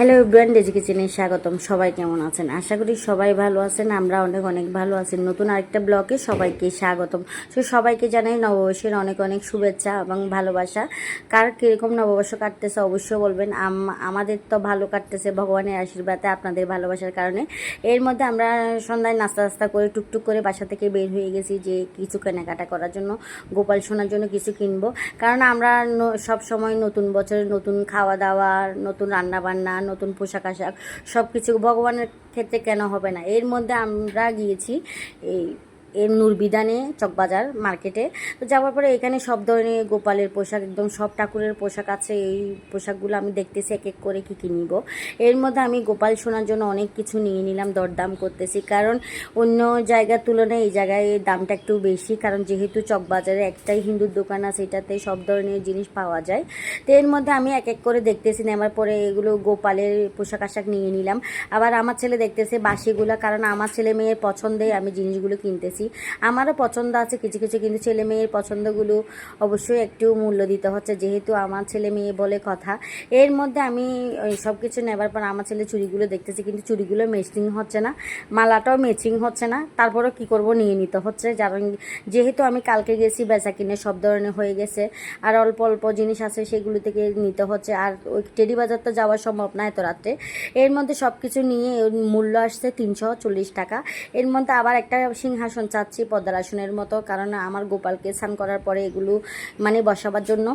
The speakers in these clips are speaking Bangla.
হ্যালো ব্র্যান্ড এডুকেশনে স্বাগতম। সবাই কেমন আছেন? আশা করি সবাই ভালো আছেন, আমরা অনেক অনেক ভালো আছি। নতুন আরেকটা ব্লগে সবাইকে স্বাগতম। তো সবাইকে জানাই নববর্ষের অনেক অনেক শুভেচ্ছা এবং ভালোবাসা। কার কীরকম নববর্ষ কাটতেছে অবশ্যই বলবেন। আম- আমাদের তো ভালো কাটতেছে ভগবানের আশীর্বাদে আপনাদের ভালোবাসার কারণে। এর মধ্যে আমরা সন্ধ্যায় নাস্তা নাস্তা করে, টুকটুক করে বাসা থেকে বের হয়ে গেছি যে কিছু কেনাকাটা করার জন্য, গোপাল সোনার জন্য কিছু কিনবো। কারণ আমরা সব সময় নতুন বছরের নতুন খাওয়া দাওয়া, নতুন রান্না বান্না নতুন পোশাক আশাক সব কিছু ভগবানের ক্ষেত্রে কেন হবে না? এর মধ্যে আমরা গিয়েছি এই এর নূরবিদানে চকবাজার মার্কেটে। তো যাওয়ার পরে এখানে সব ধরনের গোপালের পোশাক, একদম সব ঠাকুরের পোশাক আছে। এই পোশাকগুলো আমি দেখতেছি, এক এক করে কী কী নিব। এর মধ্যে আমি গোপাল শোনার জন্য অনেক কিছু নিয়ে নিলাম, দরদাম করতেছি। কারণ অন্য জায়গার তুলনায় এই জায়গায় দামটা একটু বেশি, কারণ যেহেতু চকবাজারে একটাই হিন্দুর দোকান আছে, এটাতে সব ধরনের জিনিস পাওয়া যায়। তো এর মধ্যে আমি এক এক করে দেখতেছি, নেওয়ার পরে এগুলো গোপালের পোশাক আশাক নিয়ে নিলাম। আবার আমার ছেলে দেখতেছে বাসিগুলো কারণ আমার ছেলে মেয়ের পছন্দে আমি জিনিসগুলো কিনতেছি। আমারও পছন্দ আছে কিছু কিছু কিন্তু ছেলে মেয়ের পছন্দগুলো অবশ্যই একটু মূল্য দিতে হচ্ছে। যেহেতু আমার ছেলে মেয়ে বলে কথা, এর মধ্যে আমি সব কিছু নেবার পর আমার ছেলে চুড়িগুলো দেখতেছি, কিন্তু চুড়িগুলো ম্যাচিং হচ্ছে না, মালাটাও ম্যাচিং হচ্ছে না। তারপরেও কি করব নিয়ে নিতে হচ্ছে। কারণ যেহেতু আমি কালকে গেছি, বেচা কিনে সব ধরনের হয়ে গেছে, আর অল্প অল্প জিনিস আছে সেগুলো থেকে নিতে হচ্ছে। আর ওই টেডি বাজার তো যাওয়া সম্ভব না এত রাত্রে। এর মধ্যে সব কিছু নিয়ে মূল্য আসছে তিনশো চল্লিশ টাকা। এর মধ্যে আবার একটা সিংহাসন চাচ্ছি পদ্মারাসনের মতো কারণ আমার গোপালকে স্নান করার পরে এগুলো মানে বসাবার জন্য।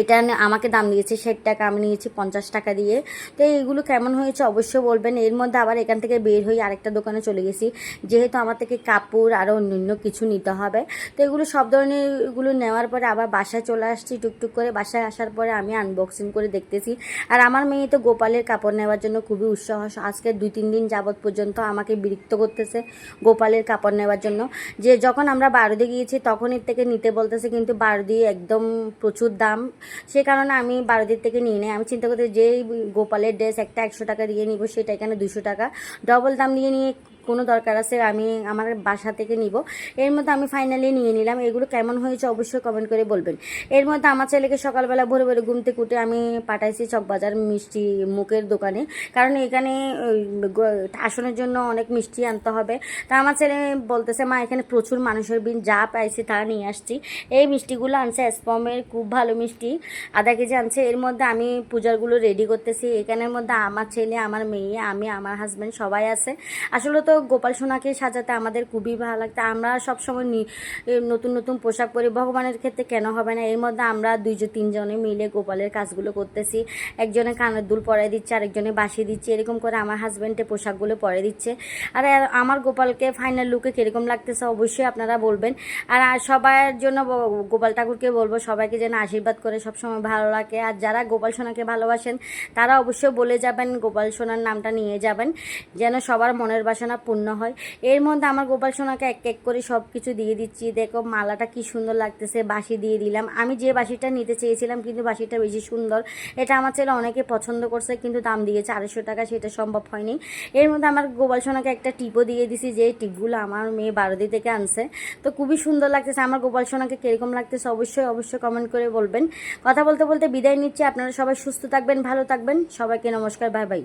এটা আমাকে দাম দিয়েছে ষাট টাকা, আমি নিয়েছি পঞ্চাশ টাকা দিয়ে। তো এইগুলো কেমন হয়েছে অবশ্যই বলবেন, এর মধ্যে আবার এখান থেকে বের হয়ে আরেকটা দোকানে চলে গেছি। যেহেতু আমার থেকে কাপড় আরও অন্যান্য কিছু নিতে হবে, তো এগুলো সব ধরনের এগুলো নেওয়ার পরে আবার বাসায় চলে আসছি টুকটুক করে। বাসায় আসার পরে আমি আনবক্সিং করে দেখতেছি। আর আমার মেয়ে তো গোপালের কাপড় নেওয়ার জন্য খুবই উৎসাহ। আজকে দুই, তিন দিন যাবৎ পর্যন্ত আমাকে বিরক্ত করতেছে গোপালের কাপড় নেওয়ার জন্য। যে যখন আমরা বারোদি গিয়েছি, তখন এর থেকে নিতে বলতেছে, কিন্তু বারোদি একদম প্রচুর দাম। সে কারণে আমি বারোদের থেকে নিয়ে নেই। আমি চিন্তা করতে যেই গোপালের ড্রেস একটা একশো টাকা দিয়ে নিব সেটা এখানে দুশো টাকা? ডবল দাম দিয়ে নিয়ে কোনো দরকার আছে, আমি আমার বাসা থেকে নিব। এর মধ্যে আমি ফাইনালি নিয়ে নিলাম। এগুলো কেমন হয়েছে অবশ্যই কমেন্ট করে বলবেন। এর মধ্যে আমার ছেলেকে সকালবেলা ভোরে ভোরে ঘুমতে কুটে আমি পাঠাইছি চকবাজার মিষ্টি মুখের দোকানে। কারণ এখানে আসনের জন্য অনেক মিষ্টি আনতে হবে। তা আমার ছেলে বলতেছে, মা, এখানে প্রচুর মানুষের বিন যা পাইছি তা নিয়ে আসছি। এই মিষ্টিগুলো আনছে, স্পমের খুব ভালো মিষ্টি, আধা কেজি আনছে। এর মধ্যে আমি পূজারগুলো রেডি করতেছি। এখানের মধ্যে আমার ছেলে, আমার মেয়ে, আমি, আমার হাজব্যান্ড সবাই আছে। আসলে তো গোপাল সোনাকে সাজাতে আমাদের খুবই ভালো লাগতো। আমরা সবসময় নতুন নতুন পোশাক পরি। ভগবানের ক্ষেত্রে কেন হবে না? এর মধ্যে আমরা দুইজন তিনজনে মিলে গোপালের কাজগুলো করতেছি। একজনে কানের দুল পরাই দিচ্ছে, আরেকজনে বাসি দিচ্ছে। এরকম করে আমার হাজব্যান্ডে পোশাকগুলো পরে দিচ্ছে। আর আমার গোপালকে ফাইনাল লুকে কীরকম লাগতেছে অবশ্যই আপনারা বলবেন। আর সবার জন্য গোপাল ঠাকুরকে বলব, সবাইকে যেন আশীর্বাদ করে সবসময় ভালো লাগে আর যারা গোপাল সোনাকে ভালোবাসেন, তারা অবশ্যই বলে যাবেন, গোপাল সোনার নামটা নিয়ে যাবেন। যেন সবার মনের বাসনা পূর্ণ হয়। এর মধ্যে আমার গোপাল সোনাকে এক এক করে সব কিছু দিয়ে দিচ্ছি। দেখো, মালাটা কি সুন্দর লাগতেছে বাসি দিয়ে দিলাম। আমি যে বাসিটা নিতে চেয়েছিলাম কিন্তু বাসিটা বেশি সুন্দর। এটা আমার ছেলে অনেকে পছন্দ করছে কিন্তু দাম দিয়েছে আড়াইশো টাকা, সেটা সম্ভব হয়নি। এর মধ্যে আমার গোপাল সোনাকে একটা টিপও দিয়ে দিছি যে টিপগুলো আমার মেয়ে বারোদি থেকে আনছে। তো খুবই সুন্দর লাগতেছে। আমার গোপাল সোনাকে কীরকম লাগতেছে অবশ্যই অবশ্যই কমেন্ট করে বলবেন। কথা বলতে বলতে বিদায় নিচ্ছি। আপনারা সবাই সুস্থ থাকবেন, ভালো থাকবেন। সবাইকে নমস্কার, বাই বাই।